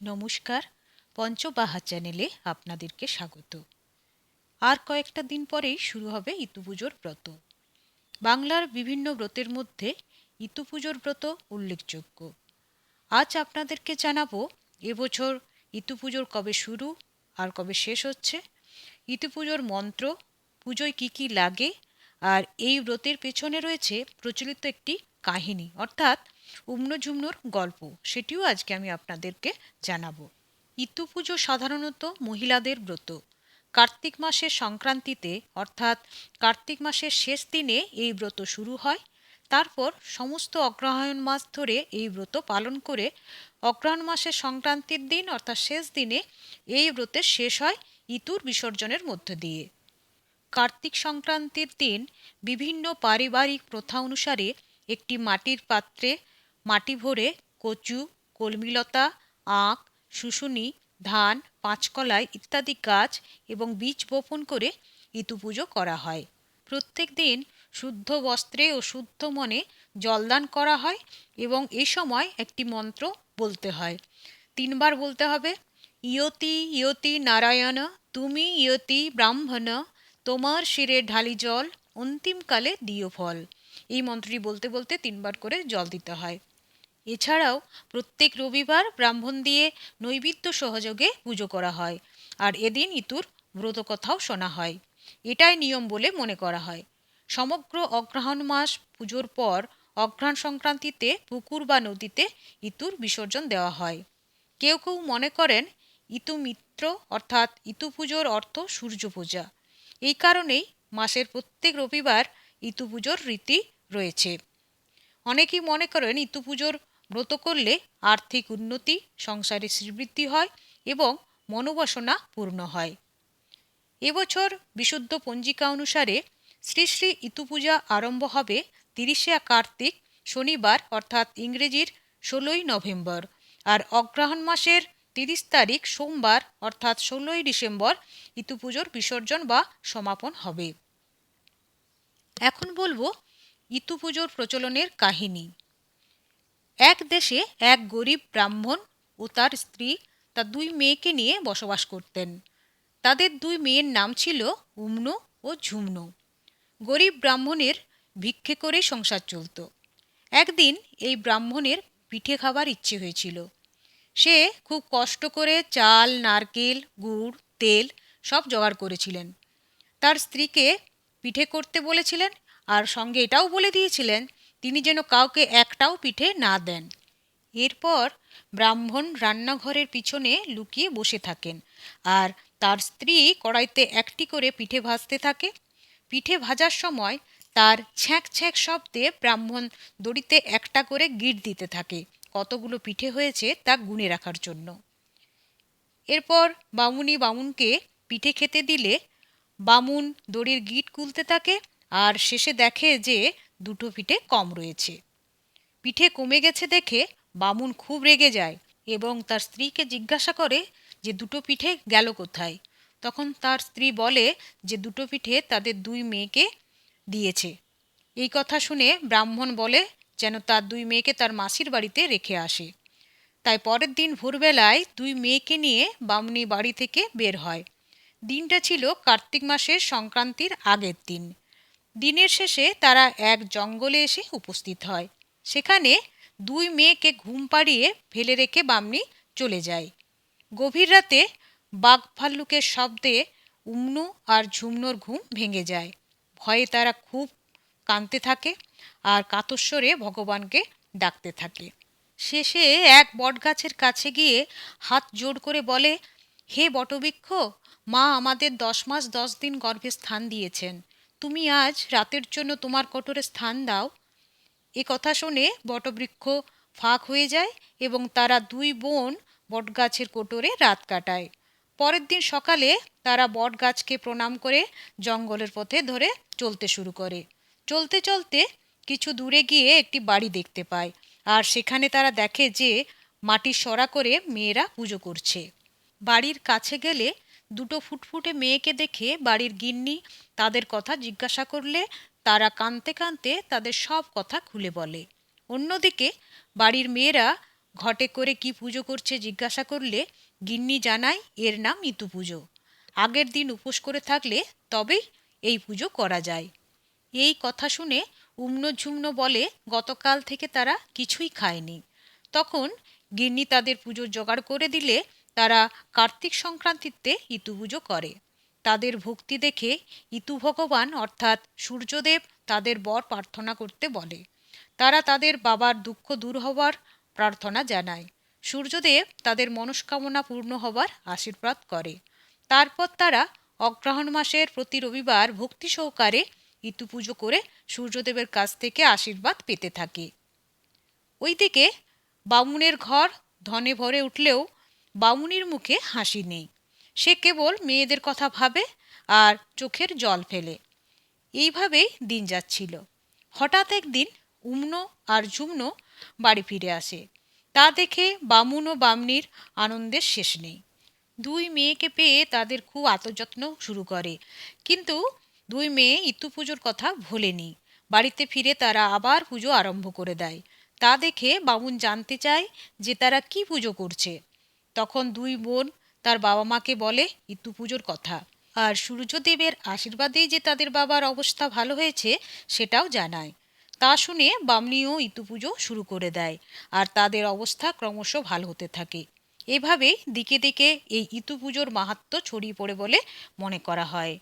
নমস্কার, পঞ্চবাহা চ্যানেলে আপনাদেরকে স্বাগত। আর কয়েকটা দিন পরেই শুরু হবে ইতু পুজোর ব্রত। বাংলার বিভিন্ন ব্রতের মধ্যে ইতু পুজোর ব্রত উল্লেখযোগ্য। আজ আপনাদেরকে জানাব, এবছর ইতু পুজোর কবে শুরু আর কবে শেষ হচ্ছে ইতু পুজোর মন্ত্র, পুজোয় কি কি লাগে আর এই ব্রতের পেছনে রয়েছে প্রচলিত একটি কাহিনী, অর্থাৎ উম্ন ঝুমনোর গল্প। সেটিও আজকে আমি আপনাদেরকে জানাব। ইতু পুজো সাধারণত মহিলাদের ব্রত। কার্তিক মাসের সংক্রান্তিতে, অর্থাৎ কার্তিক মাসের শেষ দিনে এই ব্রত শুরু হয়। তারপর সমস্ত অগ্রহায়ণ মাস ধরে এই ব্রত পালন করে অগ্রহায়ণ মাসের সংক্রান্তির দিন, অর্থাৎ শেষ দিনে, এই ব্রতের শেষ হয় ইতুর বিসর্জনের মধ্য দিয়ে। কার্তিক সংক্রান্তির দিন বিভিন্ন পারিবারিক প্রথা অনুসারে একটি মাটির পাত্রে মাটি ভরে কচু, কলমিলতা, আখ, শুশুনি, ধান, পাঁচকলাই ইত্যাদি গাছ এবং বীজ বপন করে ইতু পুজো করা হয়। প্রত্যেক দিন শুদ্ধ বস্ত্রে ও শুদ্ধ মনে জলদান করা হয় এবং এ সময় একটি মন্ত্র বলতে হয়। তিনবার বলতে হবে, ইয়তি ইয়তি নারায়ণ, তুমি ইয়তি ব্রাহ্মণ তোমার শিরে ঢালি জল অন্তিমকালে দিও ফল। এই মন্ত্রটি বলতে বলতে তিনবার করে জল দিতে হয়। এছাড়াও প্রত্যেক রবিবার ব্রাহ্মণ দিয়ে নৈবেদ্য সহযোগে পুজো করা হয়, আর এদিন ইতুর ব্রতকথাও শোনা হয়। এটাই নিয়ম বলে মনে করা হয়। সমগ্র অগ্রহায়ণ মাস পুজোর পর অগ্রহায়ণ সংক্রান্তিতে পুকুর বা নদীতে ইতুর বিসর্জন দেওয়া হয়। কেউ কেউ মনে করেন ইতু মিত্র, অর্থাৎ ইতু পুজোর অর্থ সূর্য পূজা। এই কারণেই মাসের প্রত্যেক রবিবার ইতু পুজোর রীতি রয়েছে। অনেকেই মনে করেন ইতু পুজোর ব্রত করলে আর্থিক উন্নতি সংসারে শ্রীবৃদ্ধি হয় এবং মনোবাসনা পূর্ণ হয়। এবছর বিশুদ্ধ পঞ্জিকা অনুসারে শ্রী শ্রী ইতু পূজা আরম্ভ হবে তিরিশে কার্তিক শনিবার অর্থাৎ ইংরেজির ষোলোই নভেম্বর আর অগ্রহায়ণ মাসের তিরিশ তারিখ সোমবার, অর্থাৎ ষোলোই ডিসেম্বর, ইতু পুজোর বিসর্জন বা সমাপন হবে। এখন বলব ইতু পুজোর প্রচলনের কাহিনী। এক দেশে এক গরিব ব্রাহ্মণ ও তার স্ত্রী তার দুই মেয়েকে নিয়ে বসবাস করতেন। তাদের দুই মেয়ের নাম ছিল উমনু ও ঝুমনু। গরিব ব্রাহ্মণের ভিক্ষে করেই সংসার চলত। একদিন এই ব্রাহ্মণের পিঠে খাবার ইচ্ছে হয়েছিল। সে খুব কষ্ট করে চাল, নারকেল, গুড়, তেল সব জোগাড় করেছিলেন। তার স্ত্রীকে পিঠে করতে বলেছিলেন আর সঙ্গে এটাও বলে দিয়েছিলেন, তিনি যেন কাউকে একটাও পিঠে না দেন। এরপর ব্রাহ্মণ রান্নাঘরের পিছনে লুকিয়ে বসে থাকেন আর তার স্ত্রী কড়াইতে একটি করে পিঠে ভাজতে থাকে। পিঠে ভাজার সময় তার ছ্যাঁক ছ্যাঁক শব্দে ব্রাহ্মণ দড়িতে একটা করে গিট দিতে থাকে। কতগুলো পিঠে হয়েছে তা গুনে রাখার জন্য। এরপর বামুনি বামুনকে পিঠে খেতে দিলে বামুন দড়ির গিট কুলতে থাকে আর শেষে দেখে যে দুটো পিঠে কম রয়েছে। পিঠে কমে গেছে দেখে বামুন খুব রেগে যায় এবং তার স্ত্রীকে জিজ্ঞাসা করে যে দুটো পিঠে গেল কোথায়? তখন তার স্ত্রী বলে যে দুটো পিঠে তাদের দুই মেয়েকে দিয়েছে। এই কথা শুনে ব্রাহ্মণ বলে যেন তার দুই মেয়েকে তার মাসির বাড়িতে রেখে আসে। তাই পরের দিন ভোরবেলায় দুই মেয়েকে নিয়ে বামুনি বাড়ি থেকে বের হয়। দিনটা ছিল কার্তিক মাসের সংক্রান্তির আগের দিন। দিনের শেষে তারা এক জঙ্গলে এসে উপস্থিত হয়। সেখানে দুই মেয়েকে ঘুম পাড়িয়ে ফেলে রেখে বামনি চলে যায়। গভীর রাতে বাঘ ভাল্লুকের শব্দে উমনু আর ঝুমনোর ঘুম ভেঙে যায়। ভয়ে তারা খুব কাঁদতে থাকে। আর কাতস্বরে ভগবানকে ডাকতে থাকে। শেষে এক বটগাছের কাছে গিয়ে হাত জোর করে বলে, হে বটবৃক্ষ, মা আমাদের দশ মাস দশ দিন গর্ভে স্থান দিয়েছেন। তুমি আজ রাতের জন্য তোমার কটরে স্থান দাও। এ কথা শুনে বটবৃক্ষ ফাঁক হয়ে যায় এবং তারা দুই বোন বটগাছের কোটরে রাত কাটায়। পরের দিন সকালে তারা বটগাছকে প্রণাম করে জঙ্গলের পথে ধরে চলতে শুরু করে। চলতে চলতে কিছু দূরে গিয়ে একটি বাড়ি দেখতে পায়। আর সেখানে তারা দেখে যে মাটির সরা করে মেয়েরা পুজো করছে। বাড়ির কাছে গেলে দুটো ফুটফুটে মেয়েকে দেখে বাড়ির গিন্নি তাদের কথা জিজ্ঞাসা করলে তারা কাঁদতে কাঁদতে তাদের সব কথা খুলে বলে। অন্যদিকে বাড়ির মেয়েরা ঘটে করে কি পুজো করছে জিজ্ঞাসা করলে গিন্নি জানায়, এর নাম ইতু পুজো। আগের দিন উপোস করে থাকলে তবেই এই পুজো করা যায়। এই কথা শুনে উম্ন ঝুমন বলে, গতকাল থেকে তারা কিছুই খায়নি। তখন গিন্নি তাদের পুজো জোগাড় করে দিলে তারা কার্তিক সংক্রান্তিতে ইতু পুজো করে। তাদের ভক্তি দেখে ইতু ভগবান, অর্থাৎ সূর্যদেব, তাদের বর প্রার্থনা করতে বলে। তারা তাদের বাবার দুঃখ দূর হওয়ার প্রার্থনা জানায়। সূর্যদেব তাদের মনস্কামনা পূর্ণ হবার আশীর্বাদ করে। তারপর তারা অগ্রহণ মাসের প্রতি রবিবার ভক্তি সহকারে ইতু পুজো করে সূর্যদেবের কাছ থেকে আশীর্বাদ পেতে থাকে। ওইদিকে বামুনের ঘর ধনে ভরে উঠলেও বামুনির মুখে হাসি নেই। সে কেবল মেয়েদের কথা ভাবে আর চোখের জল ফেলে। এইভাবেই দিন যাচ্ছিল। হঠাৎ একদিন উমনো আর ঝুমনো বাড়ি ফিরে আসে। তা দেখে বামুন ও বামনির আনন্দের শেষ নেই। দুই মেয়েকে পেয়ে তাদের খুব আতযত্ন শুরু করে। কিন্তু দুই মেয়ে ইতু পুজোর কথা ভোলেনি। বাড়িতে ফিরে তারা আবার পুজো আরম্ভ করে দেয়। তা দেখে বামুন জানতে চায় যে তারা কি পুজো করছে। তখন দুই বোন তার বাবা মাকে বলে ইতু পুজোর কথা। আর সূর্যদেবের আশীর্বাদেই যে তাদের বাবার অবস্থা ভালো হয়েছে সেটাও জানায়। তা শুনে বামনিও ইতু পুজো শুরু করে দেয় আর তাদের অবস্থা ক্রমশ ভালো হতে থাকে। এভাবেই দিকে দিকে এই ইতু পুজোর মাহাত্ম ছড়িয়ে পড়ে বলে মনে করা হয়।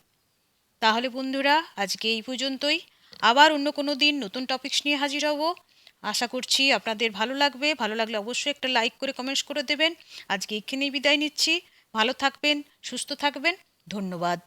তাহলে বন্ধুরা, আজকে এই পর্যন্তই। আবার অন্য কোনো দিন নতুন টপিকস নিয়ে হাজির হব। আশা করছি আপনাদের ভালো লাগবে। ভালো লাগলে অবশ্যই একটা লাইক করে কমেন্টস করে দেবেন। আজকে এখানেই বিদায় নিচ্ছি। ভালো থাকবেন, সুস্থ থাকবেন। ধন্যবাদ।